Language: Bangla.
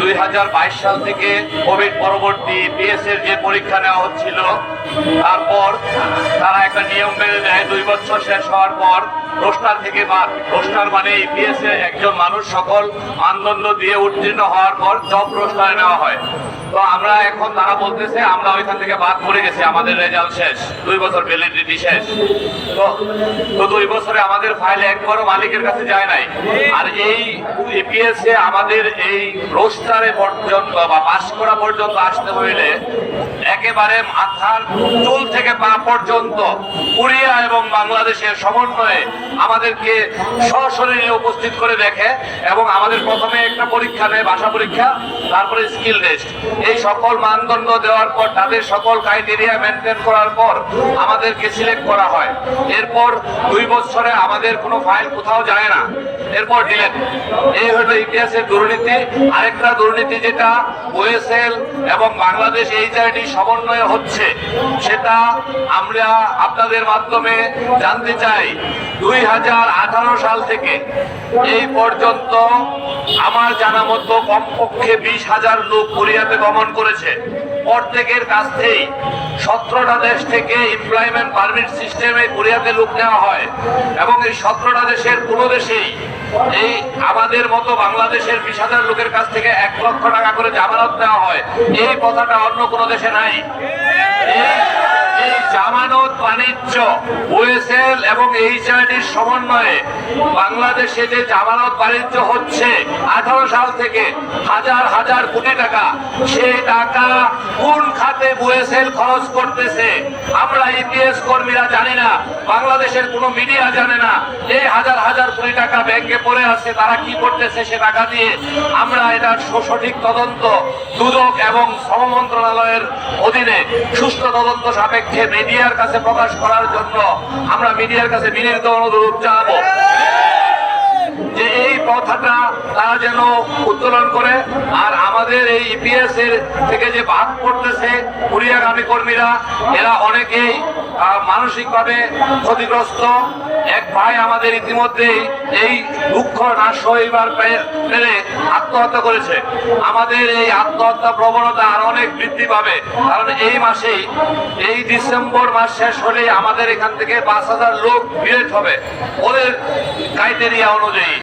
দুই হাজার বাইশ সাল থেকে কোভিড পরবর্তী বিএসএর যে পরীক্ষা নেওয়া হচ্ছিল, তারপর তারা একটা নিয়ম মেনে নেয়, দুই বছর শেষ হওয়ার পর রোস্টার থেকে বাদ রোস্টার মানে ইপিএস এ একজন মানুষ সকল মানদণ্ড দিয়ে উত্তীর্ণ হওয়ার পর জব রোস্টারে নেওয়া হয়। তো আমরা এখন তারা বলতেছে, আমরা ওইখান থেকে বাদ পড়ে গেছি, আমাদের রেজাল্ট শেষ। দুই বছর ভ্যালিডিটি শেষ। তো তো দুই বছরে আমাদের ফাইল একবারও মালিকের কাছে যায় নাই। আর এই ইপিএস এ আমাদের এই রোস্টারে পর্যন্ত বা পাস করা পর্যন্ত আসতে হইলে একেবারে মাথার চুল থেকে পা পর্যন্ত কোরিয়া এবং বাংলাদেশের সমন্বয়ে আমাদেরকে সশরীরে উপস্থিত করে দেখে এবং আমাদের প্রথমে একটা পরীক্ষা নেয়, ভাষা পরীক্ষা, তারপরে স্কিল টেস্ট। এই সকল মানদণ্ড দেওয়ার পর, তাদের সকল ক্রাইটেরিয়া মেনটেন করার পর আমাদেরকে সিলেক্ট করা হয়। এরপর দুই বছরে আমাদের কোনো ফাইল কোথাও যায় না। এরপর ডিলেট এই হলো ইতিহাসের দুর্নীতি। আরেকটা দুর্নীতি যেটা ওএসএল এবং বাংলাদেশ এইচআইডি সমন্বয়ে হচ্ছে, সেটা আমরা আপনাদের মাধ্যমে জানতে চাই। দুই হাজার আঠারো সাল থেকে এই পর্যন্ত আমার জানা মতো কমপক্ষে বিশ হাজার লোক কোরিয়াতে গমন করেছে। প্রত্যেকের কাছ থেকেই সতেরোটা দেশ থেকে এমপ্লয়মেন্ট পারমিট সিস্টেমে কোরিয়াতে লোক নেওয়া হয় এবং এই সতেরোটা দেশের কোনো দেশেই এই আমাদের মতো বাংলাদেশের বিশ হাজার লোকের কাছ থেকে এক লক্ষ টাকা করে জামানত নেওয়া হয়। এই কথাটা অন্য কোনো দেশে নাই। জামানত বাণিজ্য ওএসএল এবং এইচআইডির সমন্বয়ে বাংলাদেশে যে জামানত বাণিজ্য হচ্ছে, আঠারো সাল থেকে হাজার হাজার কোটি টাকা সেই টাকা কোন খাতে ওএসএল খরচ করতেছে, আমরা ইপিএস কর্মীরা জানি না, বাংলাদেশের কোনো মিডিয়া জানে না এই হাজার হাজার কোটি টাকা ব্যাংকে পড়ে আছে, তারা কি করতেছে সে টাকা দিয়ে, আমরা এটার সঠিক তদন্ত, দুদক এবং শ্রম মন্ত্রণালয়ের অধীনে সুষ্ঠু তদন্ত সাপেক্ষে মিডিয়ার কাছে প্রকাশ করার জন্য আমরা মিডিয়ার কাছে বিনীত অনুরোধ চাবো যে এই কথাটা তারা যেন উত্তোলন করে। আর আমাদের এই ইপিএস এর থেকে যে ভাগ করতেছে কুরিয়াগামী কর্মীরা, এরা অনেকেই মানসিকভাবে ক্ষতিগ্রস্ত। এক ভাই আমাদের ইতিমধ্যেই এই দুঃখ না সইবার পে- পেরে আত্মহত্যা করেছে। আমাদের এই আত্মহত্যা প্রবণতা আর অনেক বৃদ্ধি পাবে। কারণ এই মাসেই, এই ডিসেম্বর মাস শেষ হলেই আমাদের এখান থেকে পাঁচ হাজার লোক বিলেট হবে। ওদের ক্রাইটেরিয়া অনুযায়ী।